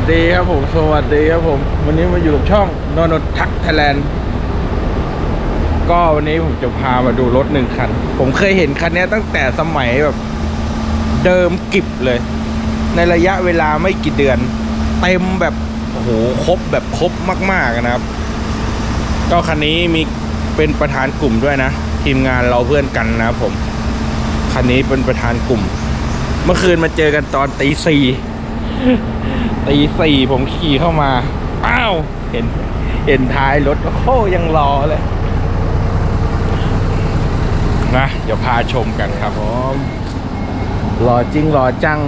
สดีครับผม สวัสดีครับผม วันนี้มาอยู่กับช่องนนททักไทยแลนด์ก็วันนี้ผมจะพามาดูรถหนึ่งคัน ผมเคยเห็นคันนี้ตั้งแต่สมัยแบบเดิมกิบเลย ในระยะเวลาไม่กี่เดือน เต็มแบบโอ้โหครบแบบครบมาก ๆนะครับ ก็คันนี้มีเป็นประธานกลุ่มด้วยนะ ทีมงานเราเพื่อนกันนะครับผม คันนี้เป็นประธานกลุ่ม เมื่อคืนมาเจอกันตอนตีสี่ ตีสี่ผมขี่เข้ามาอ้าวเห็น เห็นท้ายรถโอ้ยังรอเลย นะ เดี๋ยวพาชมกันครับผมรอจริงรอจัง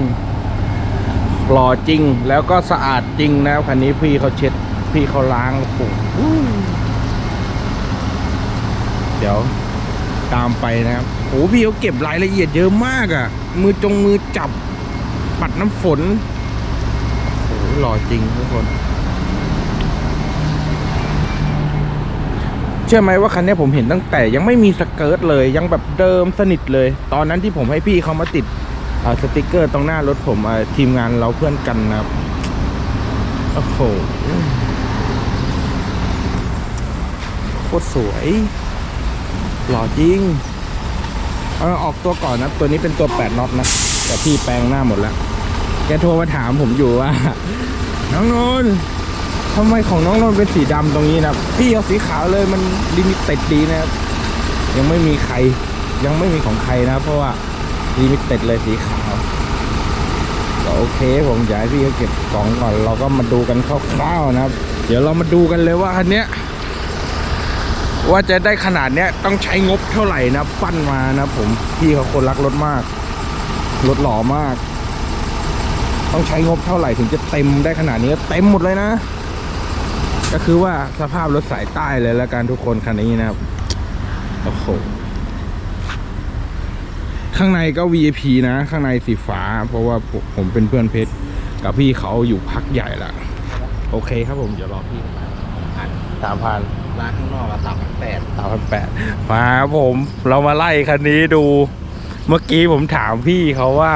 รอจริงแล้วก็สะอาดจริงนะครับคันนี้พี่เขาเช็ด พี่เขาล้างโอ้โหเดี๋ยวตามไปนะครับโอ้พี่เขาเก็บรายละเอียดเยอะมากอะ่ะ มือจงมือจับปัดน้ำฝน หล่อจริงทุกคน เชื่อไหมว่าคันนี้ผมเห็นตั้งแต่ยังไม่มีสเกิร์ตเลย ยังแบบเดิมสนิทเลย ตอนนั้นที่ผมให้พี่เขามาติดสติกเกอร์ตรงหน้ารถผมทีมงานเราเพื่อนกันนะครับโอ้โหโคตรสวย หล่อจริงเอาออกตัวก่อนนะ ตัวนี้เป็นตัว 8น็อตนะ แต่พี่แปลงหน้าหมดแล้ว กโทรมาถามผมอยู่ว่า น้องนนท์ทำไมของน้องนนท์เป็นสีดำตรงนี้นะพี่เอาสีขาวเลยมันลิมิเต็ดดีนะครับ ยังไม่มีใคร ยังไม่มีของใครนะ เพราะว่าลิมิเต็ดเลยสีขาวก็โอเค ผมอยากให้พี่เขาเก็บกล่องก่อน เราก็มาดูกันคร่าวๆนะครับ เดี๋ยวเรามาดูกันเลยว่าคันเนี้ยว่าจะได้ขนาดเนี้ยต้องใช้งบเท่าไหร่นะ ปั้นมานะผมพี่เขาคนรักรถมาก รถหล่อมาก ต้องใช้งบเท่าไหร่ถึงจะเต็มได้ขนาดนี้เต็มหมดเลยนะ ก็คือว่าสภาพรถสายใต้เลยแล้วกันทุกคนคันนี้นะครับโอ้โหข้างในก็ VIP นะ ข้างในสีฟ้า เพราะว่าผมผมเป็นเพื่อนเพชรกับพี่เขาอยู่พักใหญ่ละโอเคครับผมเดี๋ยวรอพี่สามพันร้านข้างนอกอะสามพันแปดสามพันแปดมาครับผมเรามาไล่คันนี้ดู เมื่อกี้ผมถามพี่เขาว่า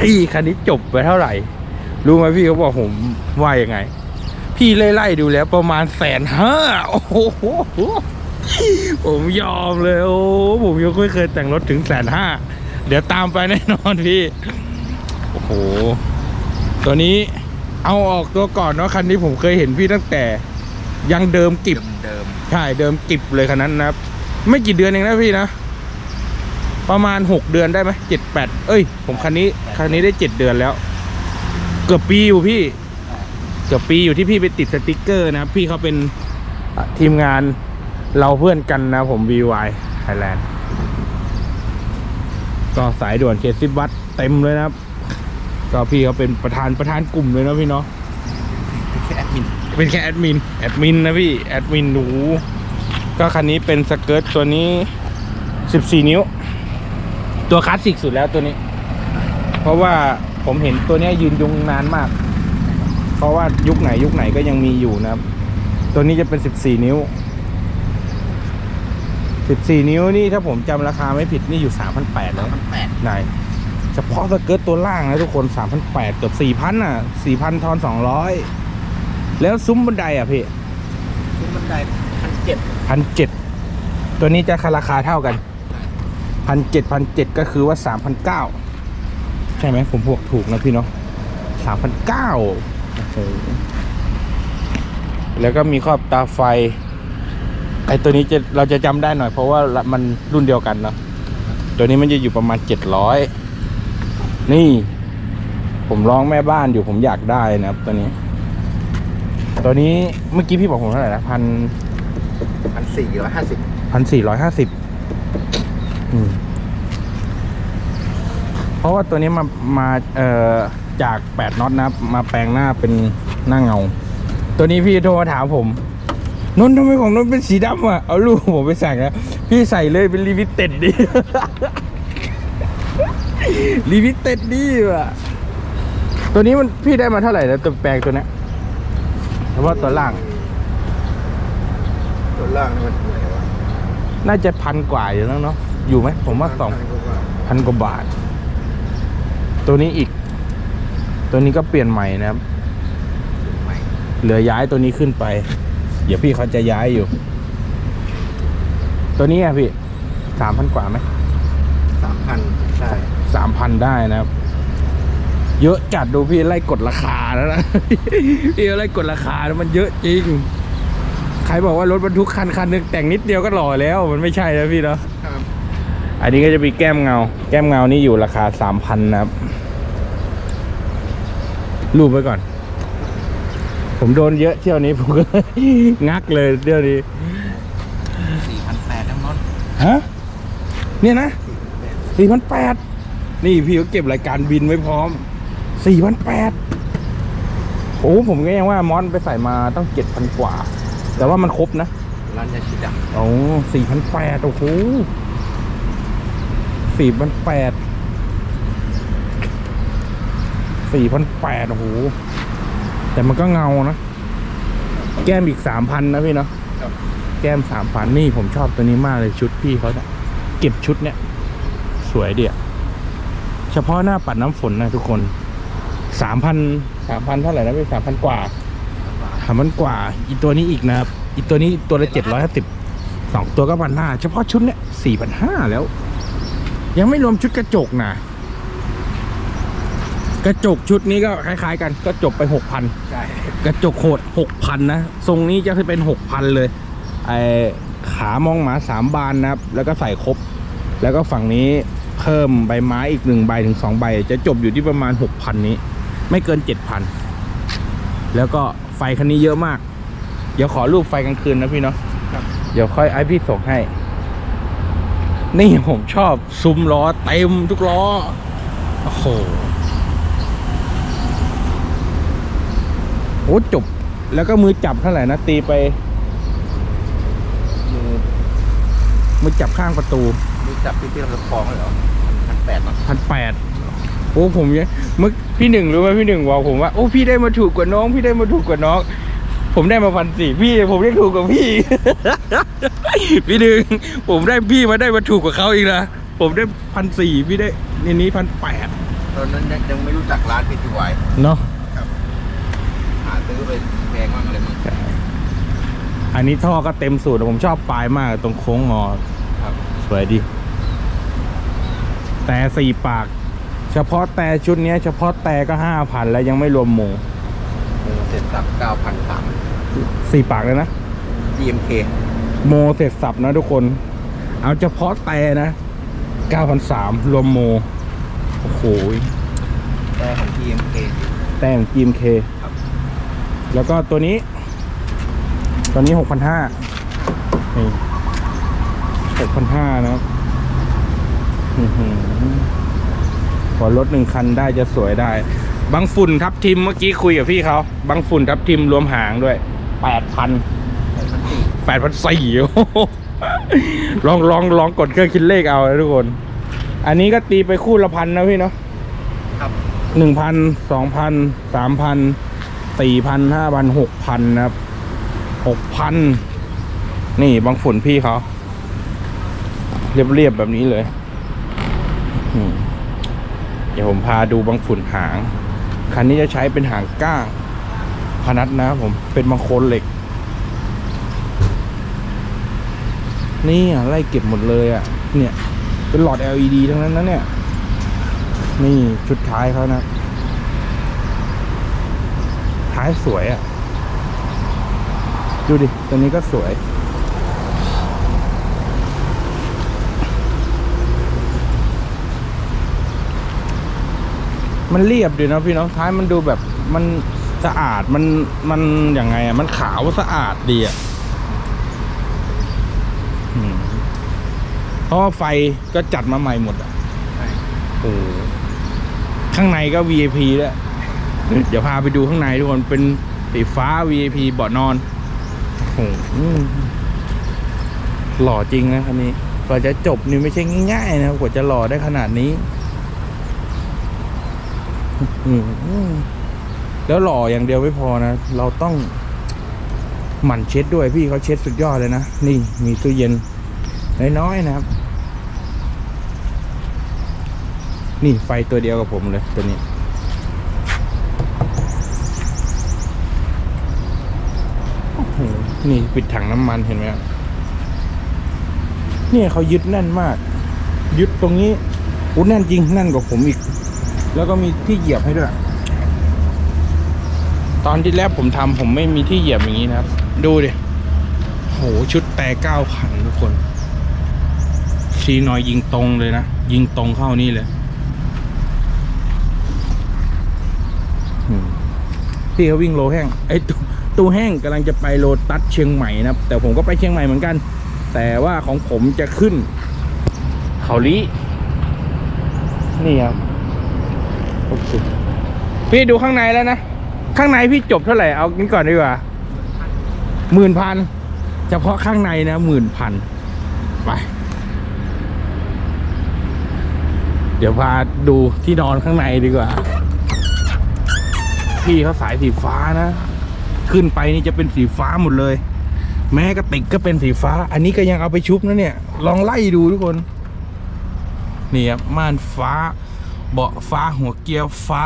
พี่คันนี้จบไปเท่าไหร่ รู้ไหมพี่เขาบอกผมว่ายังไง พี่ไล่ไล่ๆดูแล้วประมาณแสนห้าโอ้โหผมยอมเลยโอ้ผมยังไม่เคยแต่งรถถึงแสนห้าเดี๋ยวตามไปแน่นอนพี่ โอ้โห ตัวนี้เอาออกตัวก่อนเนาะคันนี้ผมเคยเห็นพี่ตั้งแต่ยังเดิมกิบเดิมใช่เดิมกิบเลยคันนั้นนะครับ ไม่กี่เดือนเองนะพี่นะ ประมาณหกเดือนได้ไหมเจ็ดแปดเอ้ย ผมคันนี้คันนี้ได้เจ็ดเดือนแล้ว เกือบปีอยู่พี่ เกือบปีอยู่ที่พี่ไปติดสติกเกอร์นะครับพี่เขาเป็นอะทีมงานเราเพื่อนกันนะผม VY Thailand ก็สายด่วนเขตสิบวัดเต็มเลยนะครับ ก็พี่เขาเป็นประธานประธานกลุ่มเลยเนาะพี่เนาะแค่แอดมินเป็นแค่แอดมินแอดมินนะพี่แอดมินหนูก็คันนี้เป็นสเกิร์ตตัวนี้ 14 นิ้ว ตัวคลาสสิกสุดแล้วตัวนี้ เพราะว่าผมเห็นตัวเนี้ยยืนยงนานมาก เพราะว่ายุคไหนยุคไหนก็ยังมีอยู่นะครับ ตัวนี้จะเป็น 14 นิ้ว 14 นิ้วนี่ถ้าผมจำราคาไม่ผิดนี่อยู่ 3,800แล้วพันแปดไหนเฉพาะสเกิร์ตตัวล่างนะทุกคนสามพันแปดเกือบสี่พันอะสี่พันทอนสองร้อยแล้วซุ้มบันไดอะพี่ขึ้นบันไดพันเจ็ดพันเจ็ดตัวนี้จะราคาเท่ากัน พันเจ็ดพันเจ็ดก็คือว่าสามพันเก้าใช่ไหมผมพวกถูกนะพี่เนาะสามพันเก้าแล้วก็มีครอบตาไฟไอตัวนี้จะเราจะจำได้หน่อย เพราะว่ามันรุ่นเดียวกันเนาะตัวนี้มันจะอยู่ประมาณเจ็ดร้อยนี่ ผมร้องแม่บ้านอยู่ผมอยากได้นะครับตัวนี้ตัวนี้เมื่อกี้พี่บอกผมเท่าไหร่นะพันพันสี่ร้อยห้าสิบพันสี่ร้อยห้าสิบ เพราะว่าตัวนี้มามาเอ่อจากแปดน็อตนะครับ มาแปลงหน้าเป็นหน้าเงา ตัวนี้พี่โทรมาถามผมนนท์ทำไมของนนท์เป็นสีดำอะ เอาลูกผมไปใส่นะพี่ใส่เลยเป็นลิมิเต็ดดิลิมิเต็ดดิว่ะ ตัวนี้มันพี่ได้มาเท่าไหร่นะตัวแปลงตัวเนี้ยเฉพาะตัวล่าง ตัวล่างนี่มันอะไรวะน่าจะพันกว่าอยู่แล้วเนาะอยู่ไหมผมว่าสองพันกว่าพันกว่าบาท ตัวนี้อีก ตัวนี้ก็เปลี่ยนใหม่นะครับ เหลือย้ายตัวนี้ขึ้นไป เดี๋ยวพี่เขาจะย้ายอยู่ ตัวนี้อะพี่สามพันกว่าไหมสามพันใช่สามพันได้นะครับ เยอะจัดดูพี่ไล่กดราคาแล้วนะ พี่ไล่กดราคาแล้วมันเยอะจริง ใครบอกว่ารถบรรทุกคันคันหนึงแต่งนิดเดียวก็หล่อแล้ว มันไม่ใช่นะพี่เนาะครับ อันนี้ก็จะมีแก้มเงา แก้มเงานี่อยู่ราคาสามพันนะครับ รูปไว้ก่อน ผมโดนเยอะเที่ยวนี้ผมก็งักเลยเที่ยวนี้สี่พันแปดทั้งนั้นฮะเนี่ยนะสี่พันแปดนี่พี่เขาเก็บรายการบินไว้พร้อมสี่พันแปดโอ้ผมก็ยังว่ามอนไปใส่มาต้องเจ็ดพันกว่า แต่ว่ามันครบนะร้านยาชิดะโอ้สี่พันแปดโอ้โห สี่พันแปดสี่พันแปดโอ้โห แต่มันก็เงานะ แก้มอีกสามพันนะพี่เนาะครับแก้มสามพันนี่ผมชอบตัวนี้มากเลยชุดพี่เขาเนี่ยเก็บชุดเนี่ย สวยเดียเฉพาะหน้าปัดน้ำฝนนะทุกคนสามพันสามพันเท่าไหร่นะพี่สามพันกว่าสามพันกว่า อีตัวนี้อีกนะครับ อีตัวนี้ตัวละเจ็ดร้อยห้าสิบสองตัวก็พันห้าเฉพาะชุดเนี่ยสี่พันห้าแล้ว ยังไม่รวมชุดกระจกนะกระจกชุดนี้ก็คล้ายๆ กันก็จบไปหกพันใช่กระจกโหดหกพันนะทรงนี้จะเป็นหกพันเลยไอขามองหมาสามบานนะครับ แล้วก็ใส่ครบ แล้วก็ฝั่งนี้เพิ่มใบไม้อีกหนึ่งใบถึงสองใบ จะจบอยู่ที่ประมาณหกพันนี้ ไม่เกินเจ็ดพันแล้วก็ไฟคันนี้เยอะมาก เดี๋ยวขอรูปไฟกลางคืนนะพี่เนาะครับเดี๋ยวค่อยไอพี่ส่งให้ นี่ผมชอบซุ้มล้อเต็มทุกล้อ โอ้โหโอ้จบ แล้วก็มือจับเท่าไหร่นะ ตีไป มือมือจับข้างประตู มือจับที่ที่ลำคองเลยเหรอพันแปดมั้งพันแปดโอ้ผมยังเมื่อพี่หนึ่งรู้ไหมพี่หนึ่งบอกผมว่าโอ้พี่ได้มาถูกกว่าน้อง พี่ได้มาถูกกว่าน้อง ผมได้มาพันสี่พี่ผมได้ถูกกว่าพี่ พี่หนึ่งผมได้พี่มาได้มาถูกกว่าเขาอีกนะผมได้พันสี่พี่ได้ในนี้พันแปดตอนนั้นยังยังไม่รู้จักร้านพีทีวายเนาะหาซื้อไปแพงมากเลยมั้งอันนี้ท่อก็เต็มสูตรผมชอบปลายมากตรงโค้งงอครับสวยดีแต่สี่ปาก เฉพาะแต่ชุดเนี้ยเฉพาะแต่ก็ห้าพันแล้วยังไม่รวมหมูมือ เสร็จสับเก้าพันสามสี่ปากเลยนะ GMK โมเสร็จสับนะทุกคน เอาเฉพาะแต่นะเก้าพันสามรวมโม โอ้โหแต่ของ GMK แต่งจีมเคครับ แล้วก็ตัวนี้ ตัวนี้หกพันห้านี่หกพันห้านะครับอื้อหือพอรถหนึ่งคันได้จะสวยได้ บางฝุ่นทับทิมเมื่อกี้คุยกับพี่เขาบางฝุ่นทับทิมรวมหางด้วยแปดพันแปดพันสี่แปดพันสี่ลองลองลองกดเครื่องคิดเลขเอานะทุกคน อันนี้ก็ตีไปคู่ละพันนะพี่เนาะครับหนึ่งพันสองพันสามพันสี่พันห้าพันหกพันนะครับหกพันนี่บางฝุ่นพี่เขาเรียบเรียบๆแบบนี้เลยอืมเดี๋ยวผมพาดูบางฝุ่นหาง คันนี้จะใช้เป็นหางก้างพนัดนะครับผมเป็นบางคนเหล็ก นี่ไล่เก็บหมดเลยอะ เนี่ย เป็นหลอด LED ทั้งนั้นนะเนี่ย นี่ชุดท้ายเขานะท้ายสวยอะ ดูดิ ตัวนี้ก็สวย มันเรียบดีนะพี่น้องท้ายมันดูแบบมันสะอาดมันมันยังไงอะมันขาวสะอาดดีอะอืมเพราะว่าไฟก็จัดมาใหม่หมดอะใช่โอ้โหข้างในก็ VIP แล้วยเดี๋ยวพาไปดูข้างในทุกคนเป็นสีฟ้า VIP เบาะนอนโอ้โหหล่อจริงนะคันนี้กว่าจะจบนี่ไม่ใช่ง่ายๆนะครับกว่าจะหล่อได้ขนาดนี้อื้อหือ แล้วหล่ออย่างเดียวไม่พอนะ เราต้องหมั่นเช็ดด้วยพี่เขาเช็ดสุดยอดเลยนะ นี่มีตู้เย็นน้อยๆนะครับ นี่ไฟตัวเดียวกับผมเลยตัวนี้ นี่ปิดถังน้ำมันเห็นไหมครับนี่เขายึดแน่นมาก ยึดตรงนี้อู้แน่นจริงแน่นกว่าผมอีก แล้วก็มีที่เหยียบให้ด้วย ตอนที่แรกผมทำผมไม่มีที่เหยียบอย่างนี้นะครับ ดูดิโหชุดแต่เก้าพันทุกคนซีนอยยิงตรงเลยนะ ยิงตรงเข้านี่เลยอืมพี่เขาวิ่งโลแห้งไอ้ยตูตูแห้งกำลังจะไปโลตัสเชียงใหม่นะครับ แต่ผมก็ไปเชียงใหม่เหมือนกัน แต่ว่าของผมจะขึ้น เขาลีนี่ครับ โอเคพี่ดูข้างในแล้วนะ ข้างในพี่จบเท่าไหร่ เอานี้ก่อนดีกว่าหมื่นพันเฉพาะข้างในนะหมื่นพันไป เดี๋ยวพาดูที่นอนข้างในดีกว่า พี่เขาสายสีฟ้านะ ขึ้นไปนี่จะเป็นสีฟ้าหมดเลย แม้กระติกก็เป็นสีฟ้า อันนี้ก็ยังเอาไปชุบนะเนี่ย ลองไล่ดูทุกคน นี่ครับม่านฟ้า เบาะฟ้าหัวเกียร์ฟ้า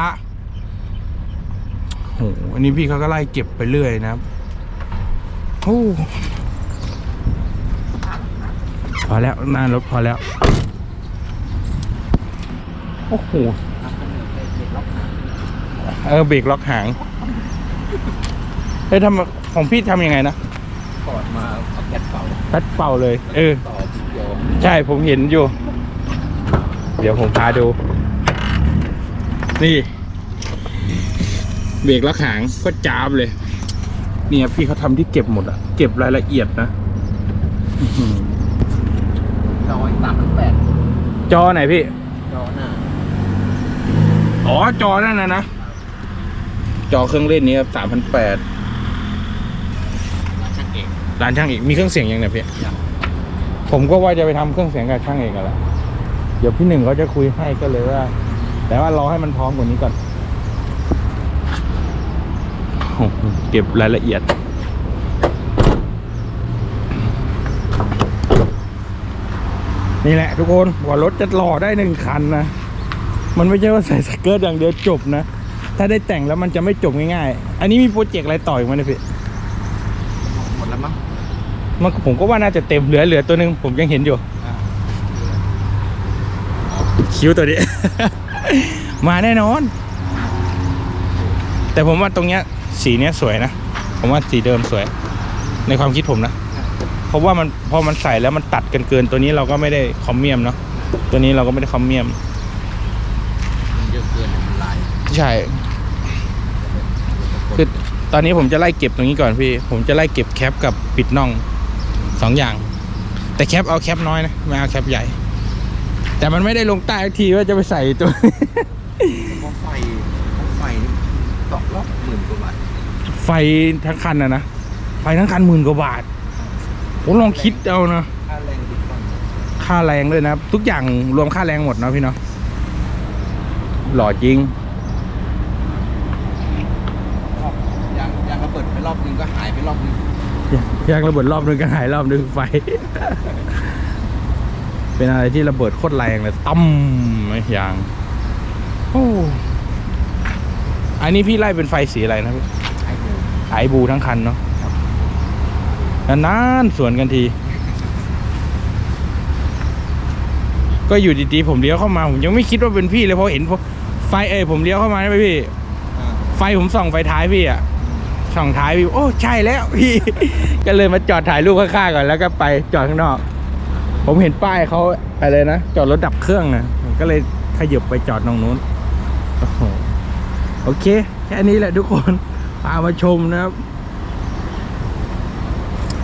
โหอันนี้พี่เขาก็ไล่เก็บไปเรื่อยนะครับโอ้พอแล้วหน้ารถพอแล้ว โอ้โหเออเบรกล็อกหางเฮ้ยทำของพี่ทำยังไงนะถอดมาเอาแก๊สเป่าพัดเป่าเลย เออ ต่อเดียวใช่ผมเห็นอยู่ เดี๋ยวผมพาดู นี่ เบรกแล้วหางก็จามเลย เนี่ยพี่เขาทำที่เก็บหมดอะเก็บรายละเอียดนะอื้อหือจอยสามพันแปดจอไหนพี่ จอหน้า อ๋อ จอนั่นนะนะ จอเครื่องเล่นนี้ครับสามพันแปดช่างเองร้านช่างอีกมีเครื่องเสียงยังเนี่ยพี่ยังผมก็ว่าจะไปทำเครื่องเสียงกับช่างเองกันแหละเดี๋ยวพี่หนึ่งเขาจะคุยให้ก็เลยว่า แต่ว่ารอให้มันพร้อมกว่านี้ก่อนโอ้โหเก็บรายละเอียด นี่แหละทุกคนว่ารถจะหล่อได้หนึ่งคันนะ มันไม่ใช่ว่าใส่สเกิร์ตอย่างเดียวจบนะ ถ้าได้แต่งแล้วมันจะไม่จบง่ายๆ อันนี้มีโปรเจกต์อะไรต่ออีกไหมเนี่ยพี่หมดแล้วมั้งมันผมก็ว่าน่าจะเต็มเหลือเหลือตัวหนึงผมยังเห็นอยู่อ่าคิ้วตัวนี้ มาแน่นอน แต่ผมว่าตรงเนี้ย สีเนี้ยสวยนะ ผมว่าสีเดิมสวย ในความคิดผมนะ เพราะว่ามันพอมันใส่แล้วมันตัดกันเกินตัวนี้เราก็ไม่ได้คอมเมียมเนาะตัวนี้เราก็ไม่ได้คอมเมียมมันเยอะเกินมันลายใช่คือตอนนี้ผมจะไล่เก็บตรงนี้ก่อนพี่ ผมจะไล่เก็บแคปกับปิดน่องสองอย่าง แต่แคปเอาแคปน้อยนะไม่เอาแคปใหญ่ แต่มันไม่ได้ลงใต้สักทีว่าจะไปใส่ตัว เพราะไฟเพราะไฟนี่ตอกรอบหมื่นกว่าบาทไฟทั้งคันนะนะ ไฟทั้งคันหมื่นกว่าบาทผมลองคิดเอานะ ค่าแรงติดตั้งค่าแรงด้วยนะทุกอย่างรวมค่าแรงหมดเนาะพี่เนาะหล่อจริง รอบยางยางระเบิดไปรอบนึงก็หายไปรอบนึงยางระเบิดรอบนึงก็หายรอบนึงไฟ เป็นอะไรที่ระเบิดโคตรแรงเลยตั้มไม่ยางโอ้อันนี้พี่ไล่เป็นไฟสีอะไรนะพี่ไอ้โหไอบูทั้งคันเนาะนานๆสวนกันที ก็อยู่ดีๆผมเลี้ยวเข้ามา ผมยังไม่คิดว่าเป็นพี่เลยเพราะเห็นไฟเอ้ยผมเลี้ยวเข้ามาใช่ไหมพี่อ่าไฟผมส่องไฟท้ายพี่อะส่องท้ายพี่โอ้ใช่แล้วพี่ ก็เลยมาจอดถ่ายรูปข้างๆก่อนแล้วก็ไปจอดข้างนอก ผมเห็นป้ายเขาอะไรนะ จอดรถดับเครื่องนะผมก็เลยขยับไปจอดตรงนู้นโอ้โหโอเค แค่นี้แหละทุกคนพามาชมนะครับ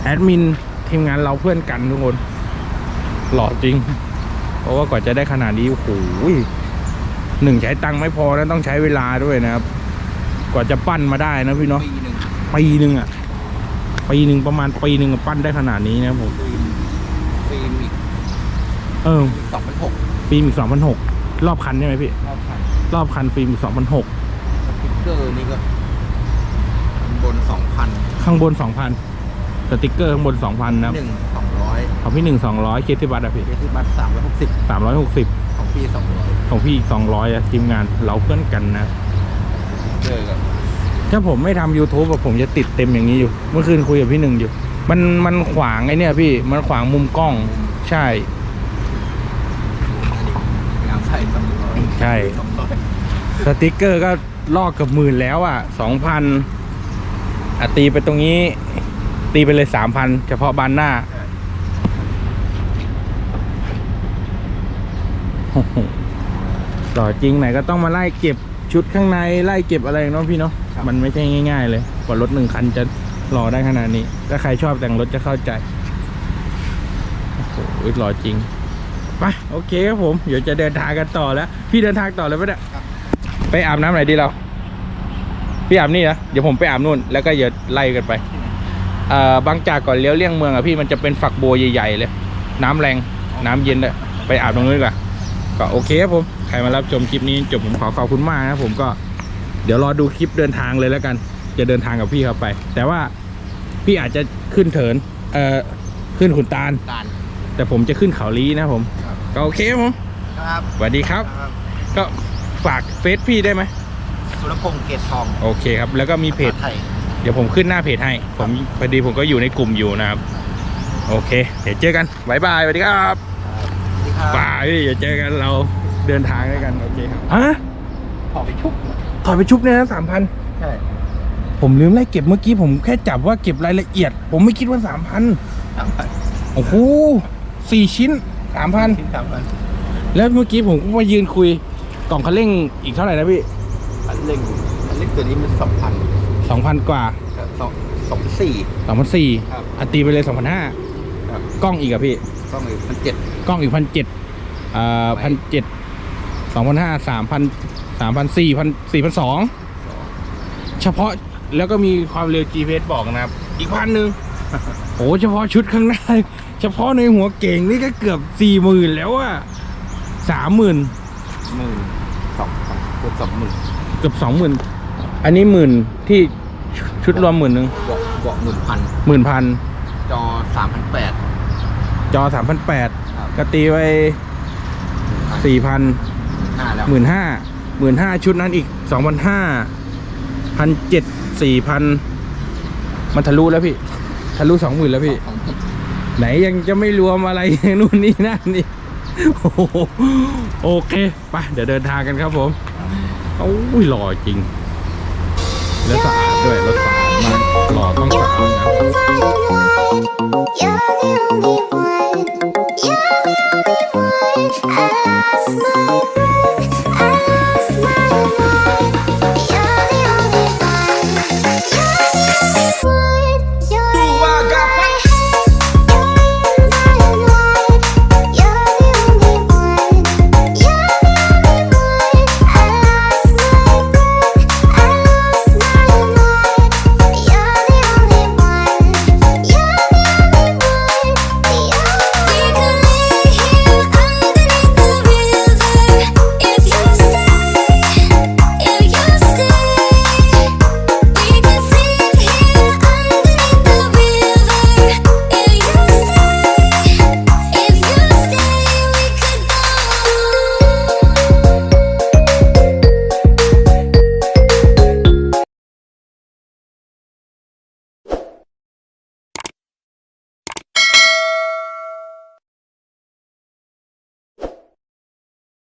แอดมินทีมงานเราเพื่อนกันทุกคน หล่อจริง เพราะว่ากว่าจะได้ขนาดนี้โอ้โหหนึ่งใช้ตังค์ไม่พอนะต้องใช้เวลาด้วยนะครับ กว่าจะปั้นมาได้นะพี่เนาะปีหนึ่งปีหนึ่งอะปีหนึ่งประมาณปีหนึ่งอะปั้นได้ขนาดนี้นะผมฟิล์มฟิล์มอีก เออสองพันหกฟิล์มอีกสองพันหกรอบคันใช่ไหมพี่ รอบคันรอบคันฟิล์มอีกสองพันหกสติ๊กเกอร์นี่ก็บนสองพันข้างบนสองพันสติกเกอร์ข้างบนสองพันนะครับหนึ่งสองร้อยของพี่หนึ่งสองร้อยเคสที่บัตอะพี่เคที่บัตสามร้อยหกสิบสามร้อยหกสิบของพี่สองร้อยของพี่อีกสองร้อยอะทีมงานเราเพื่อนกันนะเจอกับถ้าผมไม่ทำ YouTube อะผมจะติดเต็มอย่างนี้อยู่ เมื่อคืนคุยกับพี่หนึ่งอยู่ มันมันขวางไอเนี่ยพี่ มันขวางมุมกล้อง ใช่ อันนี้ยางใส่สองร้อย ใช่สองร้อยสติกเกอร์ก็ลอกเกับหมื่นแล้วอะสองพันอะตีไปตรงนี้ ตีไปเลยสามพันเฉพาะบานหน้าโอ้โหหล่อจริงไหนก็ต้องมาไล่เก็บชุดข้างในไล่เก็บอะไรเนาะพี่เนาะมันไม่ใช่ง่าย ๆ เลยกว่ารถหนึ่งคันจะหล่อได้ขนาดนี้ ถ้าใครชอบแต่งรถจะเข้าใจโอ้โหหล่อจริง ไปโอเคครับผม เดี๋ยวจะเดินทางกันต่อแล้ว พี่เดินทางต่อเลยปะเนี่ยไปอาบน้ำไหนดีเรา พี่อาบนี่นะ เดี๋ยวผมไปอาบนู่น แล้วก็อย่าไล่กันไปเอ่อบางจากก่อนเลี้ยวเลี่ยงเมืองอะพี่มันจะเป็นฝักบัวใหญ่ๆเลย น้ำแรง น้ำเย็นเลยไปอาบตรงนู้นดีกว่าก็โอเคครับผม ใครมารับชมคลิปนี้จบผมขอขอบคุณมากนะครับผมก็ เดี๋ยวรอดูคลิปเดินทางเลยแล้วกัน จะเดินทางกับพี่เขาไป แต่ว่าพี่อาจจะขึ้นเถิน เอ่อ ขึ้นขุนตาล ตาล แต่ผมจะขึ้นเขาลีนะครับผม ครับ ก็โอเคครับผมครับสวัสดีครับครับ ก็ฝากเฟซพี่ได้ไหมสุรพงษ์เกตทองโอเคครับ แล้วก็มีเพจภาษาไทย เดี๋ยวผมขึ้นหน้าเพจให้ ผมพอดีผมก็อยู่ในกลุ่มอยู่นะครับ โอเค เดี๋ยวเจอกันบายบายสวัสดีครับสวัสดีครับบายเดี๋ยวเจอกันเราเดินทางด้วยกัน โอเคครับฮะขอไปชุบถอยไปชุบเนี่ยนะสามพันใช่ ผมลืมไล่เก็บเมื่อกี้ผมแค่จับว่าเก็บรายละเอียด ผมไม่คิดว่าสามพันสามพันโอ้โหสี่ชิ้น สามพันชิ้นสามพันแล้วเมื่อกี้ผมก็มายืนคุยกล่องคันเร่งอีกเท่าไหร่นะพี่อันเร่งอันเร่งตัวนี้มันสองพันสองพันกว่าสองสองสี่สองพันสี่ครับอัตีไปเลยสองพันห้าครับกล้องอีกอะพี่ก็เลยพันเจ็ดกล้องอีกพันเจ็ดอ่าพันเจ็ดสองพันห้าสามพันสามพันสี่พันสี่พันสองเฉพาะแล้วก็มีความเร็ว GPS บอกนะครับ อีกพันหนึ่งโอ้เฉพาะชุดข้างหน้า เฉพาะในหัวเก่งนี่ก็เกือบสี่หมื่นแล้วอะสามหมื่นหมื่นสองสองเกือบสองหมื่นเกือบสองหมื่นอันนี้หมื่นที่ชุดรวมหมื่นหนึ่งเบาะเบาะหมื่นพันหมื่นพันจอสามพันแปดจอสามพันแปดครับก็ตีไว้สี่พันห้าแล้วหมื่นห้าหมื่นห้าชุดนั้นอีกสองพันห้าพันเจ็ดสี่พันมันทะลุแล้วพี่ ทะลุสองหมื่นแล้วพี่สองหมื่น ไหนยังจะไม่รวมอะไรนู่นนี่นั่นนี่โอเคไปเดี๋ยวเดินทางกันครับผมโอ้ยหล่อจริง และสะอาดด้วยรถสะอาดมากหล่อต้องสะอาดนะ